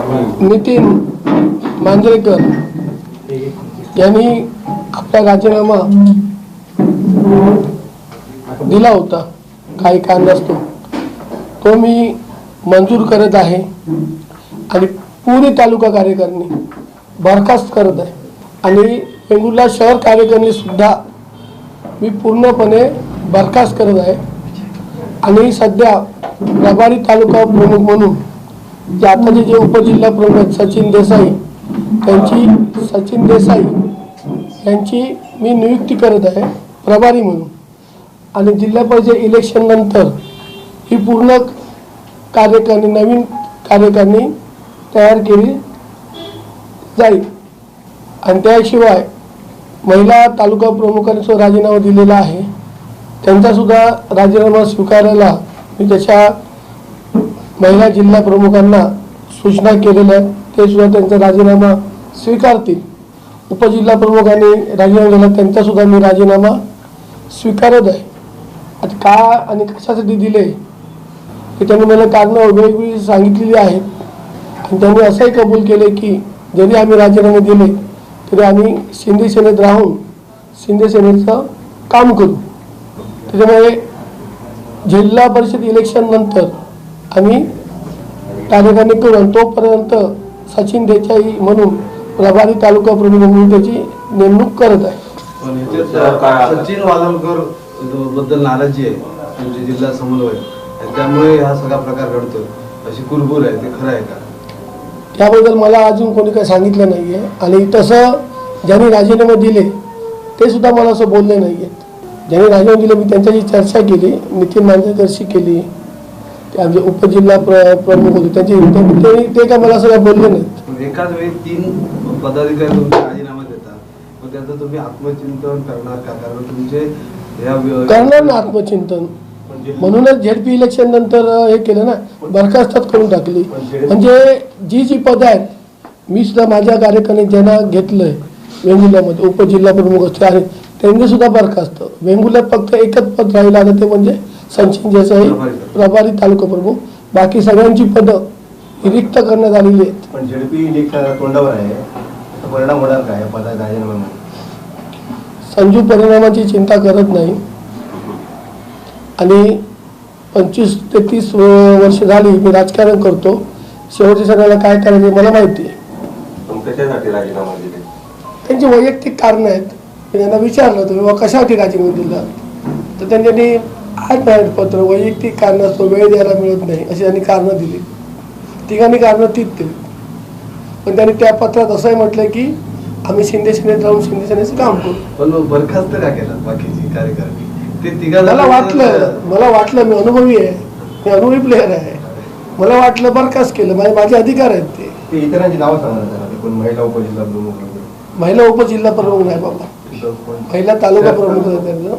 नितीन मांजरेकर यांनी आपला राजीनामा दिला होता. काही कारणास्तव. तो मी मंजूर करत आहे आणि पुणे तालुका कार्यकारिणी बरखास्त करत आहे. आणि वेंगुर्ला शहर कार्यकारिणी सुद्धा मी पूर्णपणे बरखास्त करत आहे. आणि सध्या प्रभारी तालुका प्रमुख म्हणून जे आताचे जे उपजिल्हा प्रमुख आहेत सचिन देसाई त्यांची सचिन देसाई यांची मी नियुक्ती करत आहे प्रभारी म्हणून. आणि जिल्हा परिषद इलेक्शन नंतर ही पूर्ण कार्यकारिणी नवीन कार्यकारिणी तयार केली जाईल. आणि त्याशिवाय महिला तालुका प्रमुखांनी सुद्धा राजीनामा दिलेला आहे. त्यांचासुद्धा राजीनामा स्वीकारायला मी त्याच्या महिला जिल्हा प्रमुखांना सूचना केलेल्या आहेत ते सुद्धा त्यांचा राजीनामा स्वीकारतील. उपजिल्हा प्रमुखांनी राजीनामा दिला त्यांचासुद्धा मी राजीनामा स्वीकारत आहे. आता का आणि कशासाठी दिले? हे त्यांनी मला कारणं वेगवेगळी सांगितलेली आहेत. आणि त्यांनी असंही कबूल केले की जरी आम्ही राजीनामे दिले तरी आम्ही शिंदे सेनेत राहून शिंदे सेनेचं काम करू. त्याच्यामुळे जिल्हा परिषद इलेक्शननंतर आम्ही कार्यकारिणी करू आणि तोपर्यंत सचिन देसाई म्हणून प्रभारी तालुका प्रमुख म्हणून त्याची नेमणूक करत आहे. सचिन वालमकरबद्दल नाराजी आहे तुमचे जिल्हा समन्वय त्यामुळे हा सगळा प्रकार घडतो अशी कुरबुर आहे ते खरं आहे का? त्याबद्दल मला अजून कोणी काही सांगितलं नाही आहे आणि तसं ज्यांनी राजीनामे दिले ते सुद्धा मला असं बोलले नाही आहेत ज्यांनी राजीनामे दिले मी त्यांच्याशी चर्चा केली नितीन मांजरेकरशी केली ते आमचे उपजिल्हा प्र प्रमुख होते. त्यांची ते- काय मला काय बोलले नाहीत. पण एकाच वेळी तीन पदाधिकारी तुमचे राजीनामा देतात. मग त्याचं तुम्ही आत्मचिंतन करणार का? कारण तुमचे करणार ना आत्मचिंतन. म्हणूनच झेडपी इलेक्शन नंतर हे केलं ना बरखास्तच करून टाकली. म्हणजे जी जी पदं आहेत मी सुद्धा माझ्या कार्यकारिणीत ज्यांना घेतलंय वेंगुर्ल्यामध्ये उपजिल्हा प्रमुख असते आणि त्यांनी सुद्धा बरखास्त वेंगुर्ल्यात फक्त एकच पद राहिलं आता ते म्हणजे सचिन देसाई प्रभारी तालुका. प्रमुख. बाकी सगळ्यांची पदं ही रिक्त करण्यात आलेली आहेत. पण झेडपी इलेक्शन तोंडावर आहे. परिणाम होणार काय? पदा राजीनाम्यामध्ये संजू परिणामाची चिंता करत नाही. आणि पंचवीस ते तीस वर्ष झाली मी राजकारण करतो. शेवटच्या सणाला काय करायचे मला माहिती आहे. त्यांची वैयक्तिक कारणं आहेत. मी त्यांना विचारलं तुम्ही बाबा कशासाठी राजीनामा दिला? तर त्यांनी नाही पत्र वैयक्तिक कारणास्तव वेळ द्यायला मिळत नाही अशी त्यांनी कारणं दिली. तिघांनी कारणं तीच दिली. पण त्यांनी त्या पत्रात असंही म्हटलं की आम्ही शिंदे सेनेत राहून शिंदे सेनेचं काम करू. पण बरखास्त का केला बाकीची कार्यकारिणी ते तिघा मला वाटलं मला वाटलं मी अनुभवी आहे. मी अनुभवी प्लेअर आहे. मला वाटलं बरखास्त केलं. माझे माझे अधिकार आहेत ते. इतरांची नावं सांगा ना जरा. कोण महिला उपजिल्हा. महिला उपजिल्हा प्रमुख नाही बाबा. महिला तालुका प्रमुख आहे त्यांचं.